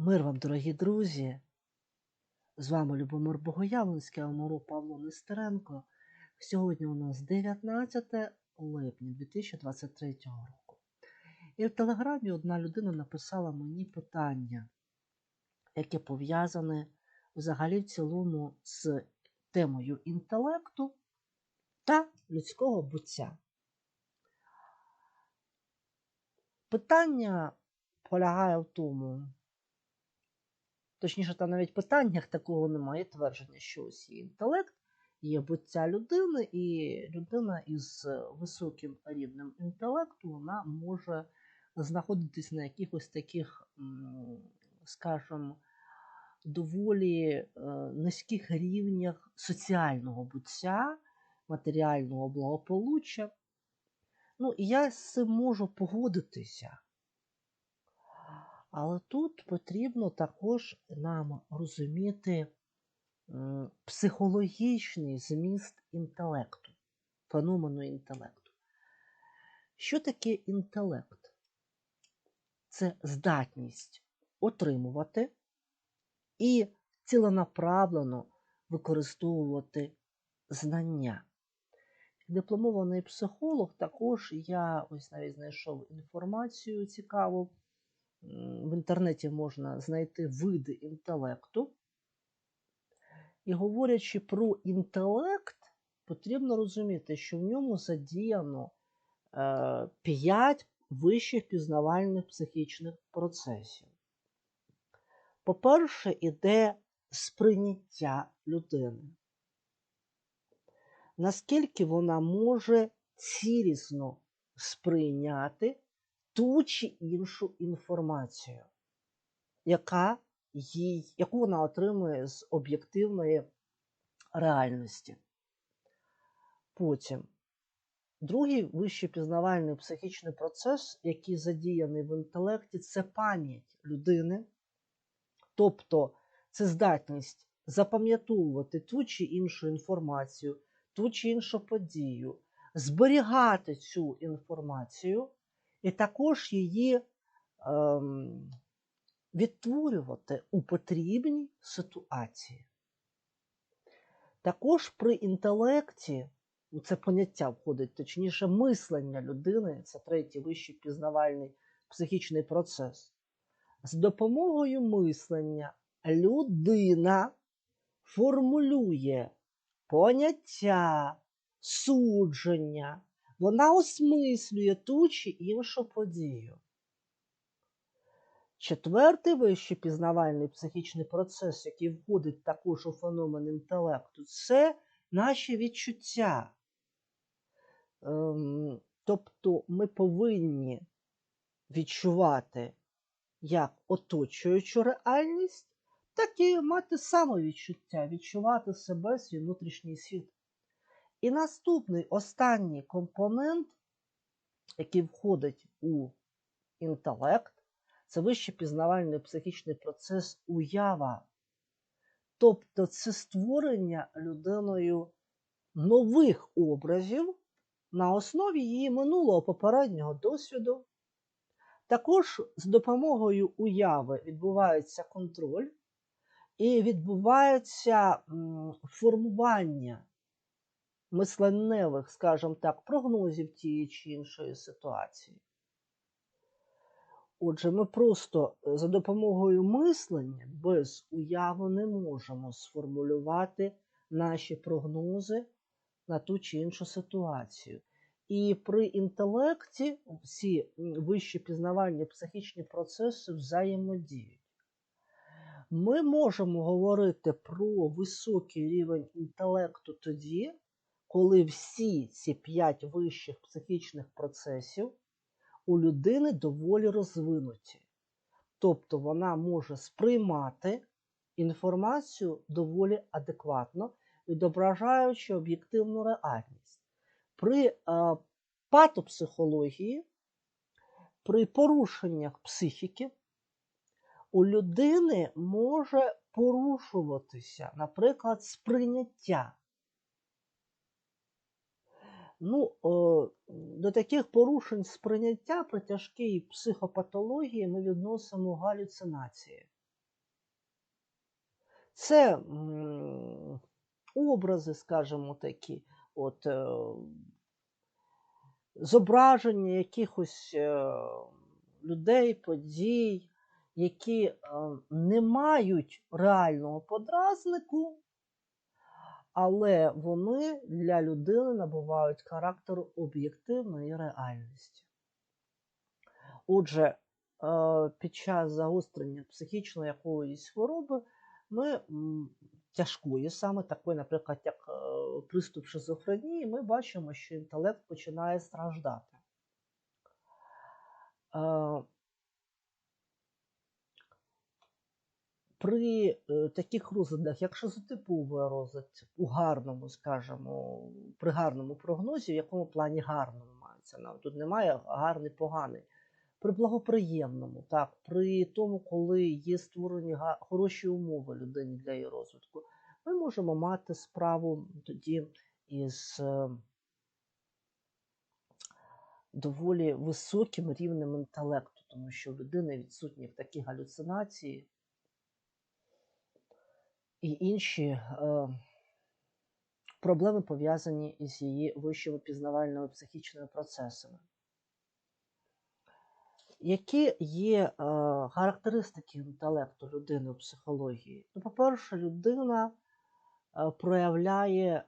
Мир вам, дорогі друзі! З вами Любомир Богоявленський, Амуро Павло Нестеренко. Сьогодні у нас 19 липня 2023 року. І в телеграмі одна людина написала мені питання, яке пов'язане взагалі в цілому з темою інтелекту та людського буття. Питання полягає в тому, точніше, там навіть питаннях такого немає твердження, що ось є інтелект, є буття людини, і людина із високим рівнем інтелекту вона може знаходитись на якихось таких, скажімо, доволі е, низьких рівнях соціального буття, матеріального благополуччя. Ну, і я з цим можу погодитися. Але тут потрібно також нам розуміти психологічний зміст інтелекту, феномену інтелекту. Що таке інтелект? Це здатність отримувати і ціленаправлено використовувати знання. Дипломований психолог, також я ось навіть знайшов інформацію цікаву. В інтернеті можна знайти види інтелекту. І говорячи про інтелект, потрібно розуміти, що в ньому задіяно 5 вищих пізнавальних психічних процесів. По-перше, іде сприйняття людини. Наскільки вона може цілісно сприйняти ту чи іншу інформацію, яка їй, яку вона отримує з об'єктивної реальності. Потім другий вищий пізнавальний психічний процес, який задіяний в інтелекті, це пам'ять людини, тобто це здатність запам'ятовувати ту чи іншу інформацію, ту чи іншу подію, зберігати цю інформацію і також її ем, відтворювати у потрібній ситуації. Також при інтелекті, у це поняття входить, точніше, мислення людини, це третій вищий пізнавальний психічний процес. З допомогою мислення людина формулює поняття, судження, вона осмислює ту чи іншу подію. Четвертий вищий пізнавальний психічний процес, який входить також у феномен інтелекту, це наші відчуття. Ем, тобто ми повинні відчувати як оточуючу реальність, так і мати самовідчуття, відчувати себе, свій внутрішній світ. І наступний останній компонент, який входить у інтелект, це вищий пізнавальний психічний процес уява. Тобто це створення людиною нових образів на основі її минулого попереднього досвіду. Також з допомогою уяви відбувається контроль і відбувається формування мисленневих, скажімо так, прогнозів тієї чи іншої ситуації. Отже, ми просто е, за допомогою мислення без уяви не можемо сформулювати наші прогнози на ту чи іншу ситуацію. І при інтелекті всі вищі пізнавальні психічні процеси взаємодіють. Ми можемо говорити про високий рівень інтелекту тоді, коли всі ці п'ять вищих психічних процесів у людини доволі розвинуті. Тобто вона може сприймати інформацію доволі адекватно, відображаючи об'єктивну реальність. При е, патопсихології, при порушеннях психіки, у людини може порушуватися, наприклад, сприйняття Ну, До таких порушень сприйняття при тяжкій психопатології ми відносимо галюцинації. Це образи, скажімо такі, от, е, зображення якихось е, людей, подій, які е, не мають реального подразнику, але вони для людини набувають характеру об'єктивної реальності. Отже, е, під час загострення психічної якоїсь хвороби ми тяжкої, саме такої, наприклад, як е, приступ шизофренії, ми бачимо, що інтелект починає страждати. При е, таких розладах, як шизотиповий розлад, у гарному, скажімо, при гарному прогнозі, в якому плані гарному мається на тут немає гарний, поганий. При благоприємному, так, при тому, коли є створені хороші умови людині для її розвитку, ми можемо мати справу тоді із е, доволі високим рівнем інтелекту, тому що в людини відсутні такі галюцинації і інші е, проблеми пов'язані із її вищими пізнавальними психічними процесами. Які є е, характеристики інтелекту людини у психології? Ну, по-перше, людина е, проявляє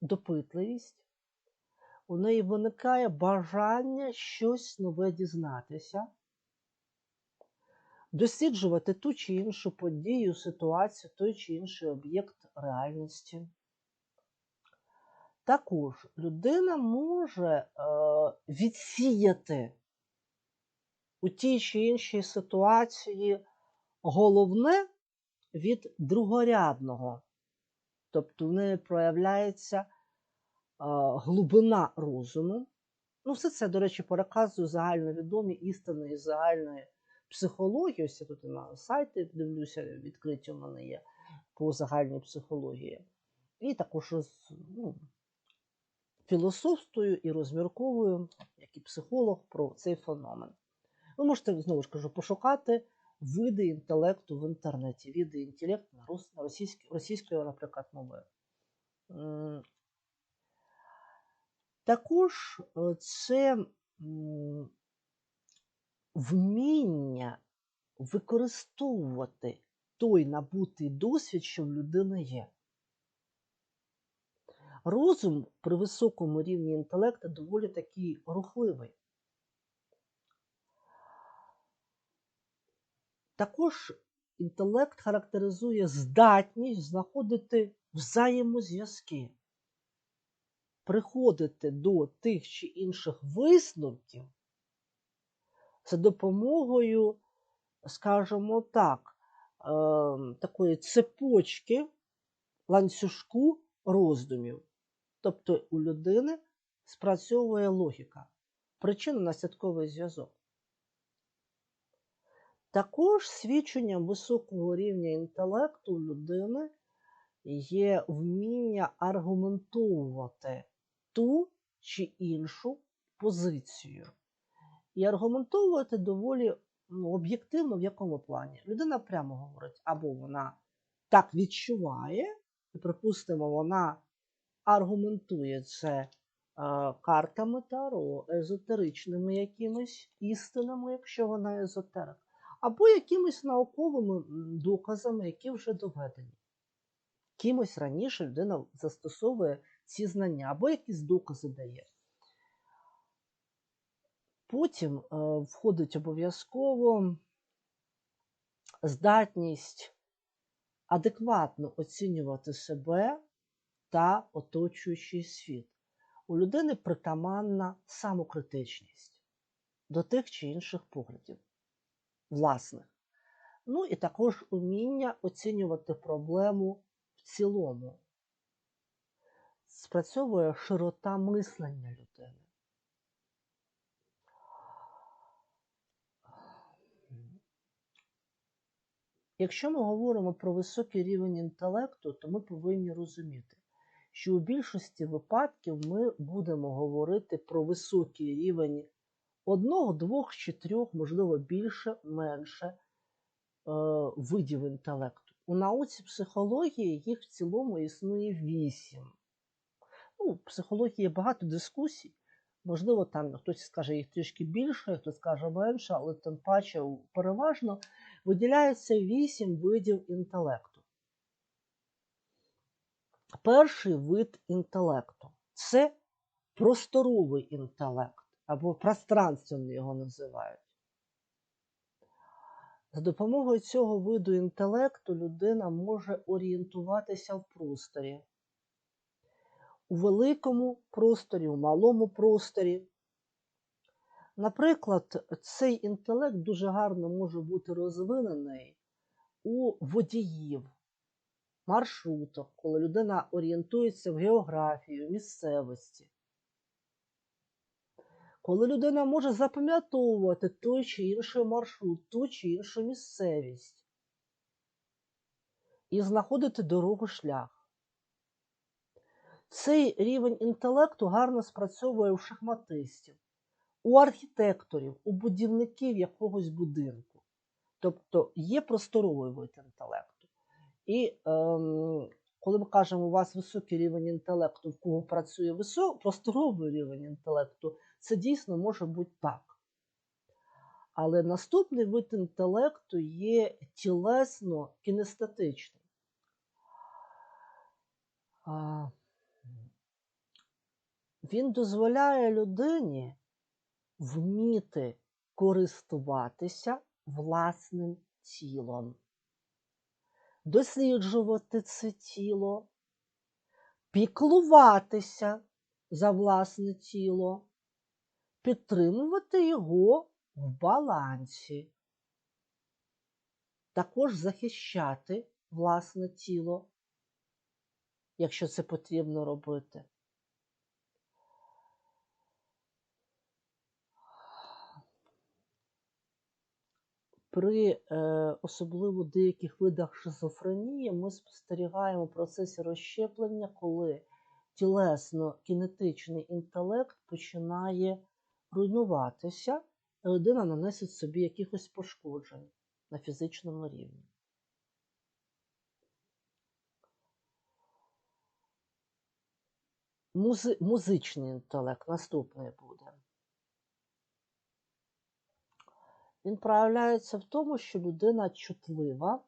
допитливість, у неї виникає бажання щось нове дізнатися, досліджувати ту чи іншу подію, ситуацію, той чи інший об'єкт реальності. Також людина може е, відсіяти у тій чи іншій ситуації головне від другорядного. Тобто в неї проявляється е, глибина розуму. Ну, все це, до речі, переказую загальновідомі істини із загальної психології. Ось я тут на сайті дивлюся, відкриті у мене є по загальній психології. І також ну, філософствую і розмірковую, як і психолог, про цей феномен. Ви можете, знову ж кажу, пошукати види інтелекту в інтернеті, види інтелекту на російській, російською, наприклад, мовою. Також е, це вміння використовувати той набутий досвід, що в людини є. Розум при високому рівні інтелекту доволі такий рухливий. Також інтелект характеризує здатність знаходити взаємозв'язки, приходити до тих чи інших висновків за допомогою, скажімо так, е, такої цепочки ланцюжку роздумів. Тобто у людини спрацьовує логіка, причинно-наслідковий зв'язок. Також свідченням високого рівня інтелекту людини є вміння аргументовувати ту чи іншу позицію. І аргументовувати доволі ну, об'єктивно в якому плані. Людина прямо говорить, або вона так відчуває, і, припустимо, вона аргументує це е, картами Таро, езотеричними якимись істинами, якщо вона езотерик, або якимись науковими доказами, які вже доведені. Кимось раніше людина застосовує ці знання, або якісь докази дає. Потім е, входить обов'язково здатність адекватно оцінювати себе та оточуючий світ. У людини притаманна самокритичність до тих чи інших поглядів власних. Ну і також уміння оцінювати проблему в цілому. Спрацьовує широта мислення людини. Якщо ми говоримо про високий рівень інтелекту, то ми повинні розуміти, що у більшості випадків ми будемо говорити про високий рівень одного, двох чи трьох, можливо, більше, менше видів інтелекту. У науці психології їх в цілому існує вісім. Ну, в психології багато дискусій. Можливо, там хтось скаже їх трішки більше, хтось скаже менше, але тим паче переважно виділяється вісім видів інтелекту. Перший вид інтелекту це просторовий інтелект, або пространственний його називають. За допомогою цього виду інтелекту людина може орієнтуватися в просторі. У великому просторі, у малому просторі. Наприклад, цей інтелект дуже гарно може бути розвинений у водіїв, маршрутах, коли людина орієнтується в географію, місцевості. Коли людина може запам'ятовувати той чи інший маршрут, ту чи іншу місцевість і знаходити дорогу шлях. Цей рівень інтелекту гарно спрацьовує у шахматистів, у архітекторів, у будівників якогось будинку. Тобто є просторовий вид інтелекту. І ем, коли ми кажемо, у вас високий рівень інтелекту, в кого працює висок, просторовий рівень інтелекту, це дійсно може бути так. Але наступний вид інтелекту є тілесно кінестетичний. Він дозволяє людині вміти користуватися власним тілом, досліджувати це тіло, піклуватися за власне тіло, підтримувати його в балансі, також захищати власне тіло, якщо це потрібно робити. При е, особливо деяких видах шизофренії ми спостерігаємо процеси розщеплення, коли тілесно-кінетичний інтелект починає руйнуватися, і людина наносить собі якихось пошкоджень на фізичному рівні. Музи музичний інтелект наступний буде. Він проявляється в тому, що людина чутлива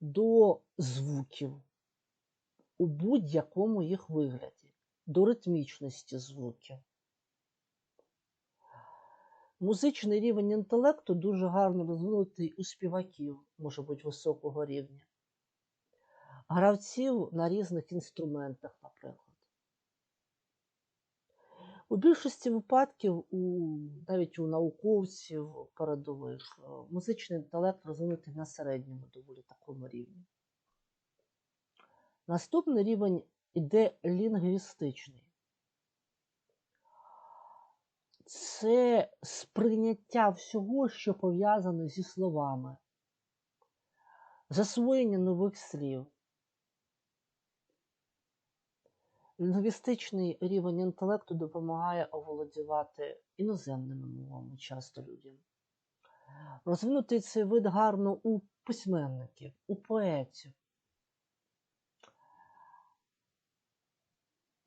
до звуків у будь-якому їх вигляді, до ритмічності звуків. Музичний рівень інтелекту дуже гарно розвинутий у співаків, може бути високого рівня, гравців на різних інструментах, наприклад. У більшості випадків, у, навіть у науковців передових, музичний інтелект розвинутий на середньому доволі такому рівні. Наступний рівень іде лінгвістичний це сприйняття всього, що пов'язане зі словами, засвоєння нових слів. Лінгвістичний рівень інтелекту допомагає оволодівати іноземними мовами часто людям. Розвинутий цей вид гарно у письменників, у поетів.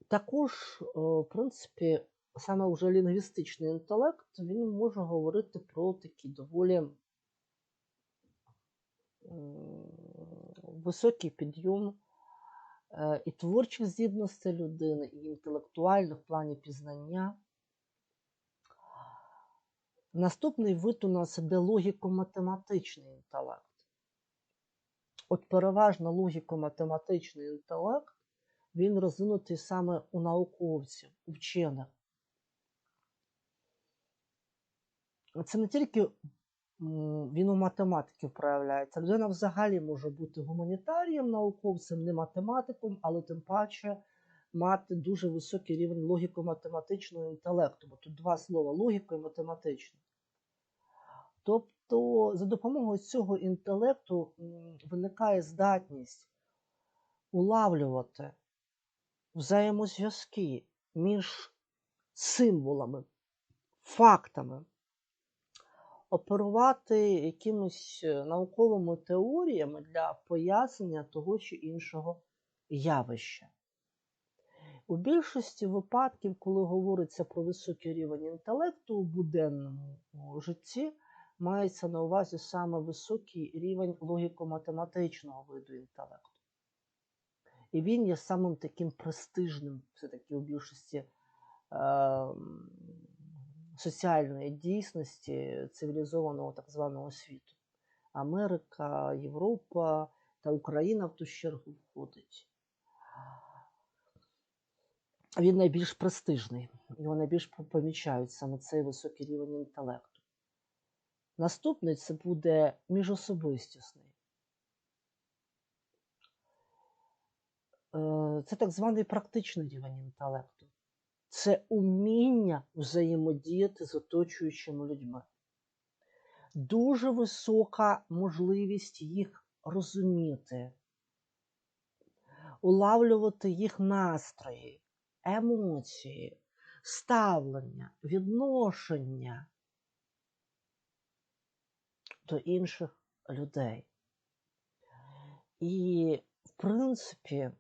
Також, в принципі, саме вже лінгвістичний інтелект, він може говорити про такий доволі високий підйом е, і творчих здібностей людини, і інтелектуальних в плані пізнання. Наступний вид у нас іде логіко-математичний інтелект. От переважно логіко-математичний інтелект, він розвинутий саме у науковців, у вчених. це не тільки він у математиків проявляється. Людина взагалі може бути гуманітарієм, науковцем, не математиком, але тим паче мати дуже високий рівень логіко-математичного інтелекту. Бо тут два слова логіко і математично. Тобто, за допомогою цього інтелекту виникає здатність улавлювати взаємозв'язки між символами, фактами оперувати якимись е, науковими теоріями для пояснення того чи іншого явища. У більшості випадків, коли говориться про високий рівень інтелекту у буденному житті, мається на увазі саме високий рівень логіко-математичного виду інтелекту. І він є самим таким престижним, все-таки у більшості е, соціальної дійсності цивілізованого так званого світу. Америка, Європа та Україна в ту чергу входить. Він найбільш престижний, його найбільш помічають саме цей високий рівень інтелекту. Наступний це буде міжособистісний. Е, це так званий практичний рівень інтелекту. Це уміння взаємодіяти з оточуючими людьми. Дуже висока можливість їх розуміти, улавлювати їх настрої, емоції, ставлення, відношення до інших людей. І, в принципі,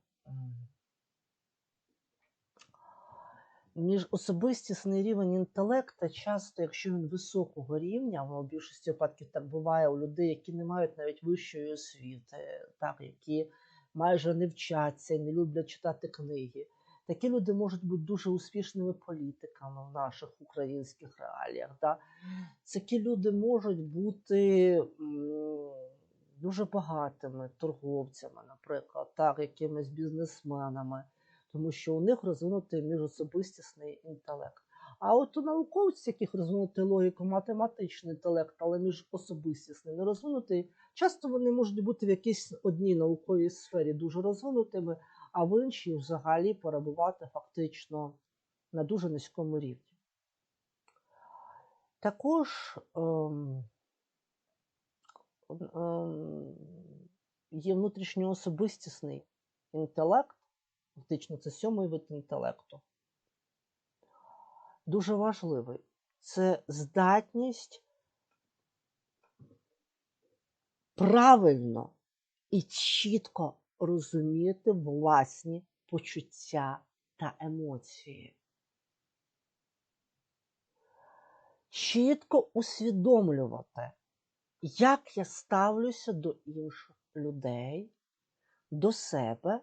міжособистісний рівень інтелекту часто, якщо він високого рівня, в більшості випадків так буває у людей, які не мають навіть вищої освіти, так, які майже не вчаться не люблять читати книги. Такі люди можуть бути дуже успішними політиками в наших українських реаліях. Да? Такі люди можуть бути дуже багатими торговцями, наприклад, так, якимись бізнесменами, тому що у них розвинутий міжособистісний інтелект. А от у науковців, яких розвинутий логіко-математичний інтелект, але міжособистісний не розвинутий, часто вони можуть бути в якійсь одній науковій сфері дуже розвинутими, а в іншій взагалі перебувати фактично на дуже низькому рівні. Також ем, ем, є внутрішньоособистісний інтелект, фактично це сьомий вид інтелекту. Дуже важливий. Це здатність правильно і чітко розуміти власні почуття та емоції. Чітко усвідомлювати, як я ставлюся до інших людей, до себе,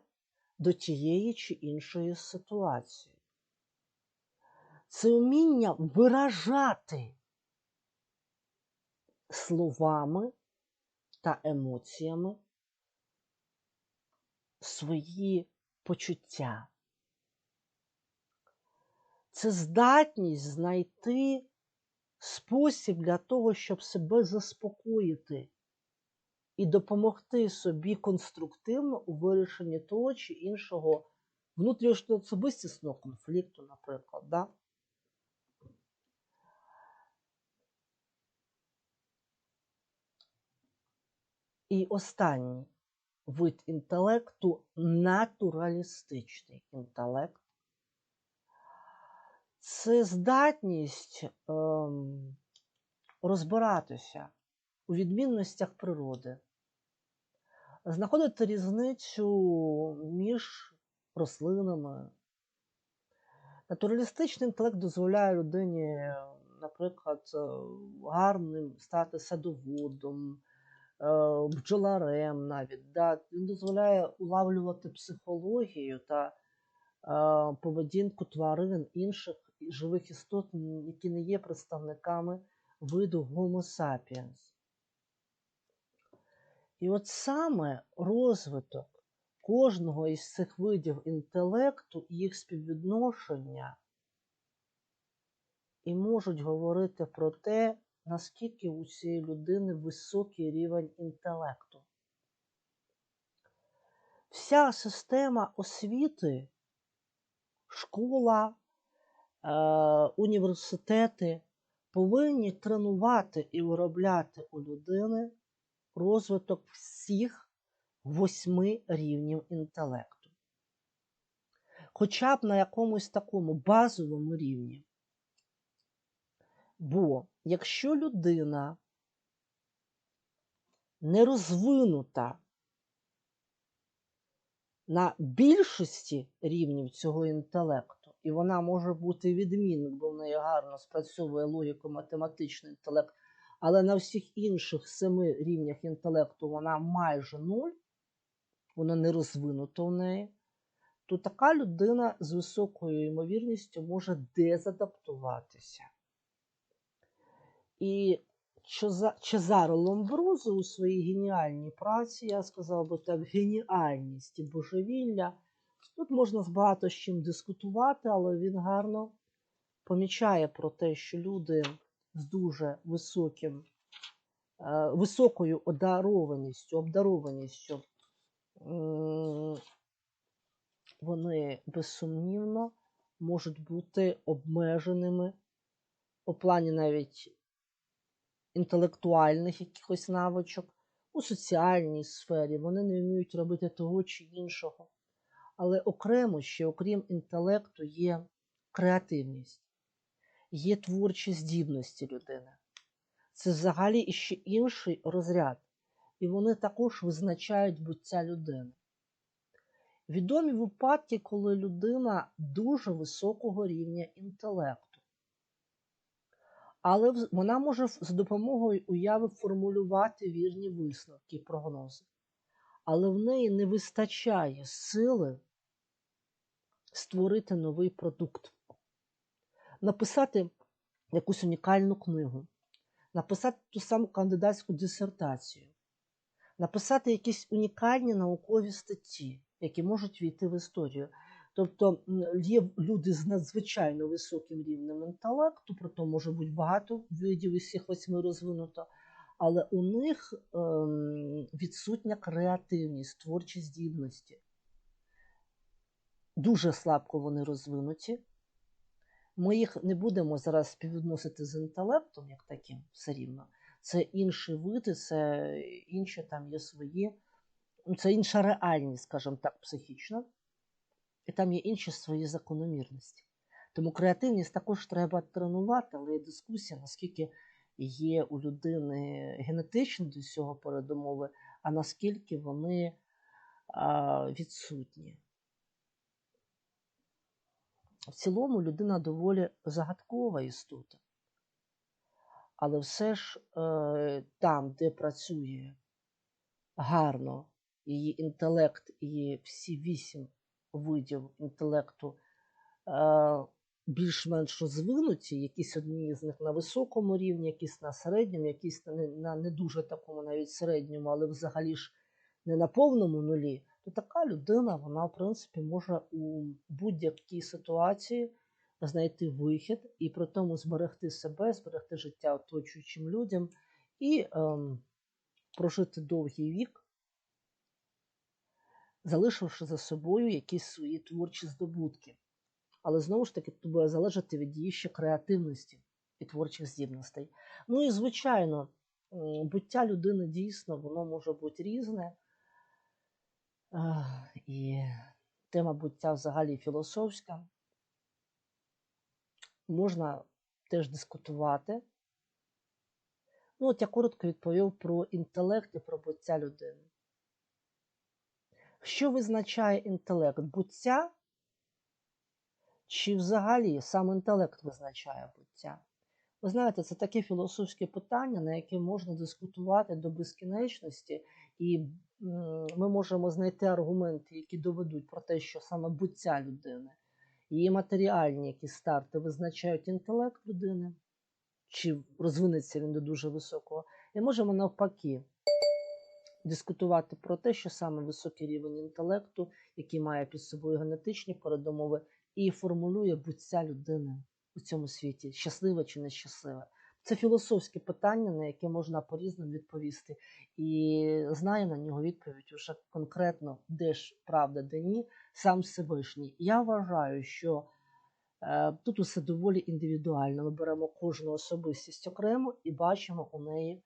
до тієї чи іншої ситуації. Це вміння виражати словами та емоціями свої почуття. Це здатність знайти спосіб для того, щоб себе заспокоїти і допомогти собі конструктивно у вирішенні того чи іншого внутрішньоособистісного конфлікту, наприклад. Да? І останній вид інтелекту натуралістичний інтелект. Це здатність ем, розбиратися у відмінностях природи, знаходити різницю між рослинами. Натуралістичний інтелект дозволяє людині, наприклад, гарним стати садоводом, Е, бджоларем навіть. Да? Він дозволяє улавлювати психологію та е, поведінку тварин інших живих істот, які не є представниками виду Homo sapiens. І от саме розвиток кожного із цих видів інтелекту і їх співвідношення і можуть говорити про те, наскільки у цієї людини високий рівень інтелекту. Вся система освіти, школа, е, університети повинні тренувати і виробляти у людини розвиток всіх восьми рівнів інтелекту. Хоча б на якомусь такому базовому рівні. Бо якщо людина не розвинута на більшості рівнів цього інтелекту, і вона може бути відмінним, бо в неї гарно спрацьовує логіко-математичний інтелект, але на всіх інших семи рівнях інтелекту вона майже нуль, вона не розвинута в неї, то така людина з високою ймовірністю може дезадаптуватися. І Чезаро Ломброзо у своїй геніальній праці, я сказав би так, геніальність і божевілля. Тут можна з багато з чим дискутувати, але він гарно помічає про те, що люди з дуже високим, е, високою одарованістю, обдарованістю, вони безсумнівно можуть бути обмеженими у плані навіть інтелектуальних якихось навичок, у соціальній сфері, вони не вміють робити того чи іншого. Але окремо ще, окрім інтелекту, є креативність, є творчі здібності людини. Це взагалі іще інший розряд. І вони також визначають буття людини. Відомі випадки, коли людина дуже високого рівня інтелекту але вона може з допомогою уяви формулювати вірні висновки прогнози. Але в неї не вистачає сили створити новий продукт, написати якусь унікальну книгу, написати ту саму кандидатську дисертацію, написати якісь унікальні наукові статті, які можуть війти в історію. Тобто є люди з надзвичайно високим рівнем інтелекту, про то може бути багато видів із всіх восьми розвинуто, але у них ем, відсутня креативність, творчі здібності. Дуже слабко вони розвинуті. Ми їх не будемо зараз співвідносити з інтелектом, як таким, все рівно. Це інші види, це інші там є свої, це інша реальність, скажімо так, психічна і там є інші свої закономірності. Тому креативність також треба тренувати, але є дискусія, наскільки є у людини генетичні до цього передумови, а наскільки вони а, відсутні. В цілому людина доволі загадкова істота. Але все ж е, там, де працює гарно її інтелект і всі вісім видів інтелекту е, більш-менш розвинуті, якісь одні з них на високому рівні, якісь на середньому, якісь на не дуже такому навіть середньому, але взагалі ж не на повному нулі, то така людина, вона, в принципі, може у будь-якій ситуації знайти вихід і при тому зберегти себе, зберегти життя оточуючим людям і ем, прожити довгий вік залишивши за собою якісь свої творчі здобутки. Але знову ж таки, тут буде залежати від її ще креативності і творчих здібностей. Ну і, звичайно, буття людини дійсно воно може бути різне. І тема буття взагалі філософська. Можна теж дискутувати. Ну, от я коротко відповів про інтелект і про буття людини. Що визначає інтелект? Буття? Чи взагалі сам інтелект визначає буття? Ви знаєте, це таке філософське питання, на яке можна дискутувати до безкінечності, і ми можемо знайти аргументи, які доведуть про те, що саме буття людини, її матеріальні якісь старти визначають інтелект людини, чи розвинеться він до дуже високого, і можемо навпаки дискутувати про те, що саме високий рівень інтелекту, який має під собою генетичні передумови, і формулює буття людини у цьому світі, щаслива чи нещаслива. Це філософське питання, на яке можна по-різному відповісти. І знає на нього відповідь уже конкретно, де ж правда, де ні, сам Всевишній. Я вважаю, що е, тут усе доволі індивідуально. Ми беремо кожну особистість окремо і бачимо у неї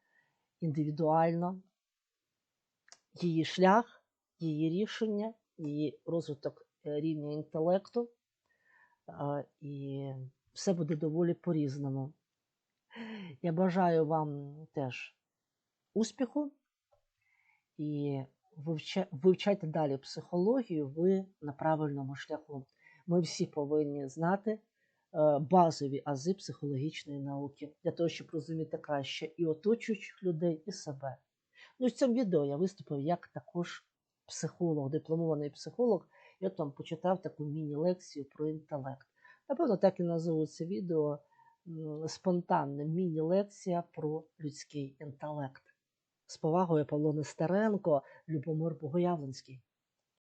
індивідуально її шлях, її рішення, її розвиток е, рівня інтелекту, і все буде доволі по-різному. Я бажаю вам теж успіху, і вивчайте далі психологію, ви на правильному шляху. Ми всі повинні знати е, базові ази психологічної науки для того, щоб розуміти краще і оточуючих людей, і себе. Ну, в цьому відео я виступив як також психолог, дипломований психолог. Я там почитав таку міні-лекцію про інтелект. Напевно, так і назову це відео спонтанне міні-лекція про людський інтелект. З повагою Павло Нестеренко, Любомир Богоявленський.